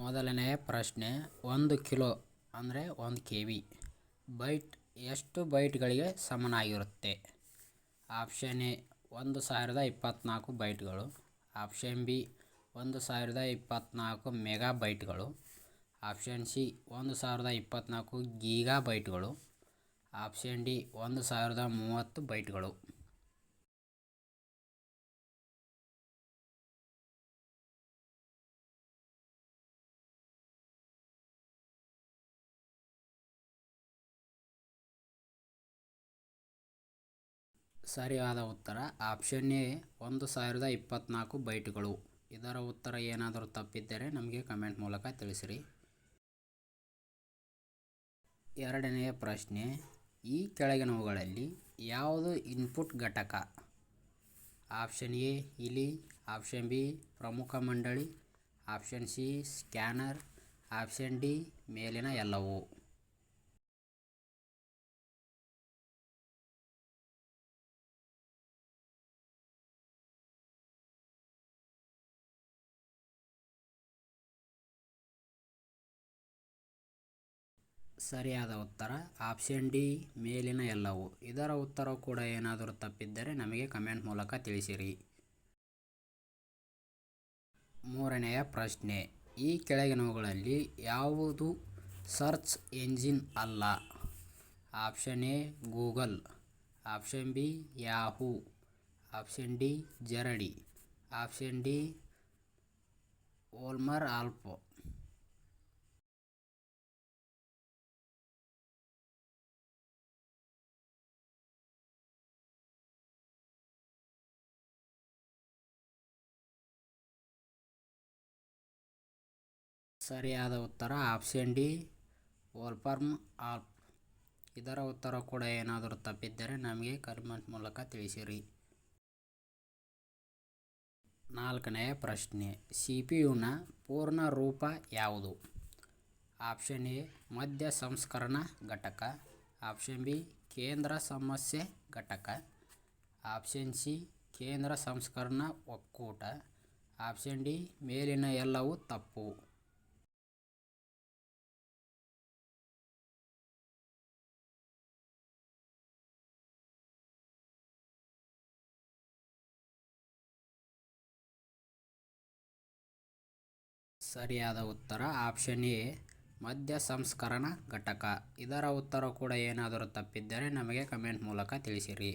ಮೊದಲನೆಯ ಪ್ರಶ್ನೆ, ಒಂದು ಕಿಲೋ ಅಂದರೆ ಒಂದು ಕೆ ವಿ ಬೈಟ್ ಎಷ್ಟು ಬೈಟ್ಗಳಿಗೆ ಸಮನಾಗಿರುತ್ತೆ? ಆಪ್ಷನ್ ಎ, ಒಂದು ಸಾವಿರದ ಇಪ್ಪತ್ತ್ನಾಲ್ಕು ಬೈಟ್ಗಳು. ಆಪ್ಷನ್ ಬಿ, ಒಂದು ಸಾವಿರದ ಇಪ್ಪತ್ತ್ನಾಲ್ಕು ಮೆಗಾ ಬೈಟ್ಗಳು. ಆಪ್ಷನ್ ಸಿ, ಒಂದು ಸಾವಿರದ ಇಪ್ಪತ್ತ್ನಾಲ್ಕು ಗೀಗಾ ಬೈಟ್ಗಳು. ಆಪ್ಷನ್ ಡಿ, ಒಂದು ಸಾವಿರದ ಮೂವತ್ತು ಬೈಟ್ಗಳು. ಸರಿಯಾದ ಉತ್ತರ. ಆಪ್ಷನ್ ಎ, ಒಂದು ಸಾವಿರದ ಇಪ್ಪತ್ತ್ನಾಲ್ಕು ಬೈಟ್ಗಳು. ಇದರ ಉತ್ತರ ಏನಾದರೂ ತಪ್ಪಿದ್ದರೆ ನಮಗೆ ಕಮೆಂಟ್ ಮೂಲಕ ತಿಳಿಸಿರಿ. ಎರಡನೆಯ ಪ್ರಶ್ನೆ, ಈ ಕೆಳಗಿನವುಗಳಲ್ಲಿ ಯಾವುದು ಇನ್ಪುಟ್ ಘಟಕ? ಆಪ್ಷನ್ ಎ ಇಲಿ ಆಪ್ಷನ್ ಬಿ, ಪ್ರಮುಖ ಮಂಡಳಿ. Option C, scanner. Option D, ಮೇಲಿನ ಎಲ್ಲವೂ. ಸರಿಯಾದ ಉತ್ತರ? ಆಪ್ಷನ್ ಡಿ, ಮೇಲಿನ ಎಲ್ಲವೂ. ಇದರ ಉತ್ತರ ಕೂಡ ಏನಾದರೂ ತಪ್ಪಿದ್ದರೆ ನಮಗೆ ಕಮೆಂಟ್ ಮೂಲಕ ತಿಳಿಸಿರಿ. ಮೂರನೆಯ ಪ್ರಶ್ನೆ. ಈ ಕೆಳಗಿನವುಗಳಲ್ಲಿ ಯಾವುದು ಸರ್ಚ್ ಎಂಜಿನ್ ಅಲ್ಲ? Option A, Google. Option B, Yahoo. Option D, ಜರಡಿ. ಆಪ್ಷನ್ ಡಿ ಓಲ್ಮರ್ ಆಲ್ಪ್. ಸರಿಯಾದ ಉತ್ತರ ಆಪ್ಷನ್ ಡಿ, ವೋಲ್ಫರ್ಮ್ ಆಲ್ಪ್ ಇದರ ಉತ್ತರ ಕೂಡ ಏನಾದರೂ ತಪ್ಪಿದ್ದರೆ ನಮಗೆ ಕಮೆಂಟ್ ಮೂಲಕ ತಿಳಿಸಿರಿ. ನಾಲ್ಕನೆಯ ಪ್ರಶ್ನೆ ಸಿ ಪಿ ಯುನ ಪೂರ್ಣ ರೂಪ ಯಾವುದು? ಆಪ್ಷನ್ ಎ ಮಧ್ಯ ಸಂಸ್ಕರಣಾ ಘಟಕ. ಆಪ್ಷನ್ ಬಿ, ಕೇಂದ್ರ ಸಮಸ್ಯೆ ಘಟಕ. ಆಪ್ಷನ್ ಸಿ, ಕೇಂದ್ರ ಸಂಸ್ಕರಣಾ ಒಕ್ಕೂಟ. ಆಪ್ಷನ್ ಡಿ, ಮೇಲಿನ ಎಲ್ಲವೂ ತಪ್ಪು. ಸರಿಯಾದ ಉತ್ತರ ಆಪ್ಷನ್ ಎ, ಮದ್ಯ ಸಂಸ್ಕರಣ ಘಟಕ. ಇದರ ಉತ್ತರ ಕೂಡ ಏನಾದರೂ ತಪ್ಪಿದ್ದರೆ ನಮಗೆ ಕಮೆಂಟ್ ಮೂಲಕ ತಿಳಿಸಿರಿ.